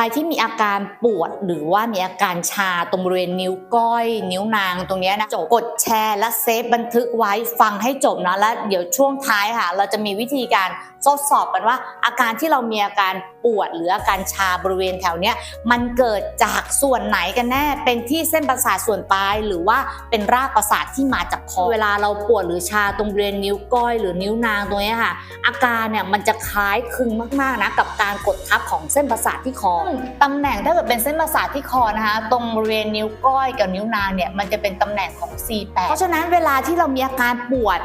รที่มีอาการปวดหรือว่ามีอาการชาตรงบริเวณนิ้วก้อย นิ้วนางตรงนี้นะจบกดแชร์และเซฟบันทึกไว้ฟังให้จบนะแล้วเดี๋ยวช่วงท้ายค่ะ เราจะมีวิธีการทดสอบกันว่า อาการที่เรามีอาการปวดหรืออาการชาบริเวณแถวเนี้ยมันเกิดจากส่วนไหนกันแน่ เป็นที่เส้นประสาทส่วนปลายหรือว่าเป็นรากประสาทที่มาจากคอเวลาเราปวดหรือชาตรงบริเวณนิ้วก้อยหรือนิ้วนางตรงนี้ค่ะ อาการเนี่ยมันจะคล้ายคลึงมากๆนะกับการกดทับของเส้นประสาทที่คอตำแหน่งถ้าเกิดเป็นเส้นประสาทที่คอนะคะตรงบริเวณนิ้วก้อยกับนิ้วนางเนี่ยมันจะเป็นตำแหน่งของ C8 เพราะฉะนั้นเวลาที่เรามีอาการปวด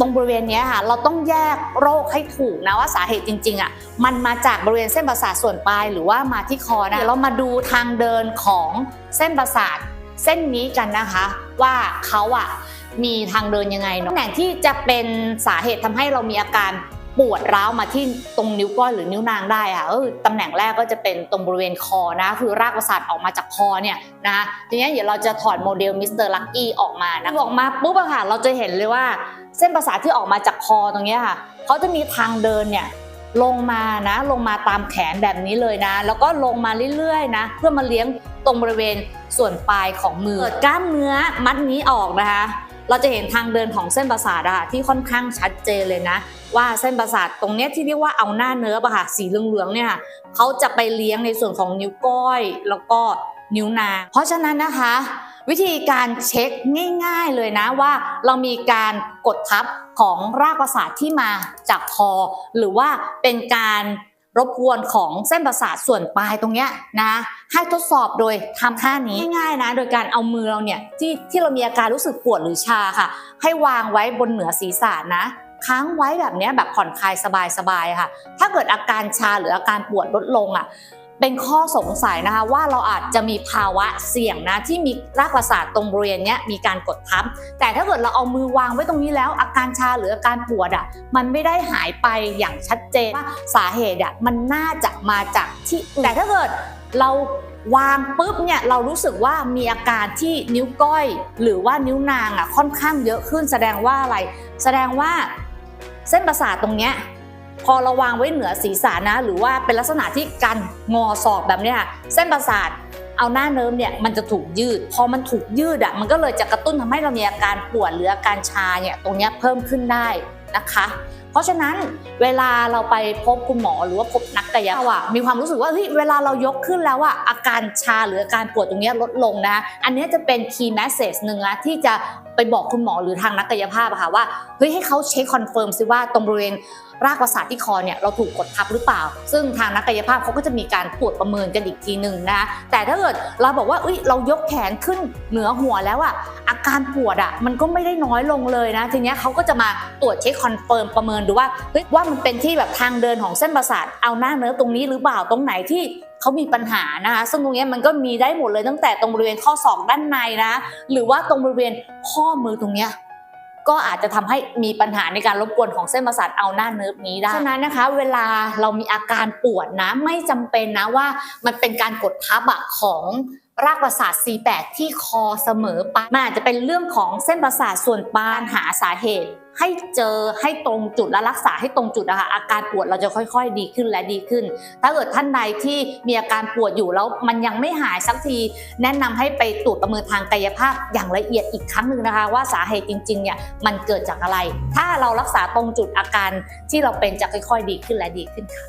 ตรงบริเวณเนี้ยค่ะเราต้องแยกโรคให้ถูกนะว่าสาเหตุจริงๆอะมันมาจากบริเวณเส้นประสาทส่วนปลายหรือว่ามาที่คอนะเดี๋ยวเรามาดูทางเดินของเส้นประสาทเส้นนี้กันนะคะ ว่าเขาอะมีทางเดินยังไงเนาะตำแหน่งที่จะเป็นสาเหตุทำให้เรามีอาการปวดร้าวมาที่ตรงนิ้วก้อยหรือนิ้วนางได้ค่ะเออตำแหน่งแรกก็จะเป็นตรงบริเวณคอนะคือรากประสาทออกมาจากคอเนี่ยนะคะทีนี้เดี๋ยวเราจะถอดโมเดลมิสเตอร์ลักกี้ออกมานะออกมาปุ๊บอะค่ะเราจะเห็นเลยว่า เส้นประสาทที่ออกมาจากคอตรงนี้ค่ะเขาจะมีทางเดินเนี่ยลงมานะลงมาตามแขนแบบนี้เลยนะ แล้วก็ลงมาเรื่อยๆนะ เพื่อมาเลี้ยงตรงบริเวณส่วนปลายของมือเปิดกล้ามเนื้อมัดนี้ออกนะคะ เราจะเห็นทางเดินของเส้นประสาทอะค่ะที่ค่อนข้างชัดเจนเลยนะ ว่าเส้นประสาทตรงนี้ที่เรียกว่าเอาหน้าเนื้ออะค่ะสีเหลืองๆเนี่ยค่ะเขาจะไปเลี้ยงในส่วนของนิ้วก้อย แล้วก็นิ้วนางเพราะฉะนั้นนะคะ วิธีการเช็คง่าย ๆเลยนะว่า เรามีการกดทับของรากประสาทที่มาจากคอ หรือว่าเป็นการรบกวนของเส้นประสาทส่วนปลายตรงเนี้ยนะให้ทดสอบโดยทำท่านี้ง่ายๆนะ โดยการเอามือเราเนี่ยที่ที่เรามีอาการรู้สึกปวดหรือชาค่ะ ให้วางไว้บนเหนือศีรษะนะค้างไว้แบบเนี้ยแบบผ่อนคลายสบายๆค่ะ ถ้าเกิดอาการชาหรืออาการปวดลดลงอะ เป็นข้อสงสัยนะคะว่าเราอาจจะมีภาวะเสี่ยงนะที่มีรากประสาทตรงบริเวณนี้มีการกดทับ แต่ถ้าเกิดเราเอามือวางไว้ตรงนี้แล้ว อาการชาหรืออาการปวดอะมันไม่ได้หายไปอย่างชัดเจนว่าสาเหตุอะมันน่าจะมาจากที่แต่ถ้าเกิดเราวางปุ๊บเนี่ยเรารู้สึกว่ามีอาการที่นิ้วก้อย หรือว่านิ้วนางอะค่อนข้างเยอะขึ้นแสดงว่าอะไร แสดงว่าเส้นประสาทตรงเนี้ย พอเราวางไว้เหนือศีรษะนะ หรือว่าเป็นลักษณะที่กันงอศอกแบบนี้ค่ะเส้นประสาทเอาหน้าเนิ้มเนี่ยมันจะถูกยืด พอมันถูกยืดอะมันก็เลยจะกระตุ้นทำให้เรามีอาการปวดหรืออาการชาเนี่ยตรงนี้เพิ่มขึ้นได้นะคะ เพราะฉะนั้นเวลาเราไปพบคุณหมอหรือว่าพบนักกายภาพอะมีความรู้สึกว่าเฮ้ยเวลาเรายกขึ้นแล้วอะอาการชาหรืออาการปวดตรงนี้ลดลงนะ อันนี้จะเป็น key message หนึ่งนะที่จะ ไปบอกคุณหมอหรือทางนักกายภาพอะค่ะว่าเฮ้ยให้เขาเช็คคอนเฟิร์มซิว่าตรงบริเวณรากประสาทที่คอเนี่ยเราถูกกดทับหรือเปล่า ซึ่งทางนักกายภาพเขาก็จะมีการตรวจประเมินกันอีกทีหนึ่งนะคะแต่ถ้าเกิดเราบอกว่าเอ้ยเรายกแขนขึ้นเหนือหัวแล้วอะอาการปวดอะมันก็ไม่ได้น้อยลงเลยนะทีเนี้ยเขาก็จะมาตรวจเช็คคอนเฟิร์มประเมินดูว่าเฮ้ยว่ามันเป็นที่แบบทางเดินของเส้นประสาทเอาหน้าเนื้อตรงนี้หรือเปล่าตรงไหนที่ เขามีปัญหานะคะซึ่งตรงนี้มันก็มีได้หมดเลยตั้งแต่ตรงบริเวณข้อศอกด้านในนะหรือว่าตรงบริเวณข้อมือตรงเนี้ยก็อาจจะทำให้มีปัญหาในการรบกวนของเส้นประสาทเอาหน้าเนิร์ฟนี้ได้ ฉะนั้นนะคะ เวลาเรามีอาการปวดนะ ไม่จำเป็นนะว่ามันเป็นการกดทับอะของรากประสาท C8 ที่คอเสมอไปมันอาจจะเป็นเรื่องของเส้นประสาทส่วนปลายหาสาเหตุ ให้เจอให้ตรงจุดและรักษาให้ตรงจุดนะคะอาการปวดเราจะค่อย ๆ ดีขึ้นและดีขึ้น ถ้าเกิดท่านใดที่มีอาการปวดอยู่แล้วมันยังไม่หายสักที แนะนำให้ไปตรวจประเมินทางกายภาพอย่างละเอียดอีกครั้งหนึ่งนะคะ ว่าสาเหตุจริงๆเนี่ยมันเกิดจากอะไร ถ้าเรารักษาตรงจุดอาการที่เราเป็นจะค่อย ๆ ดีขึ้นและดีขึ้นค่ะ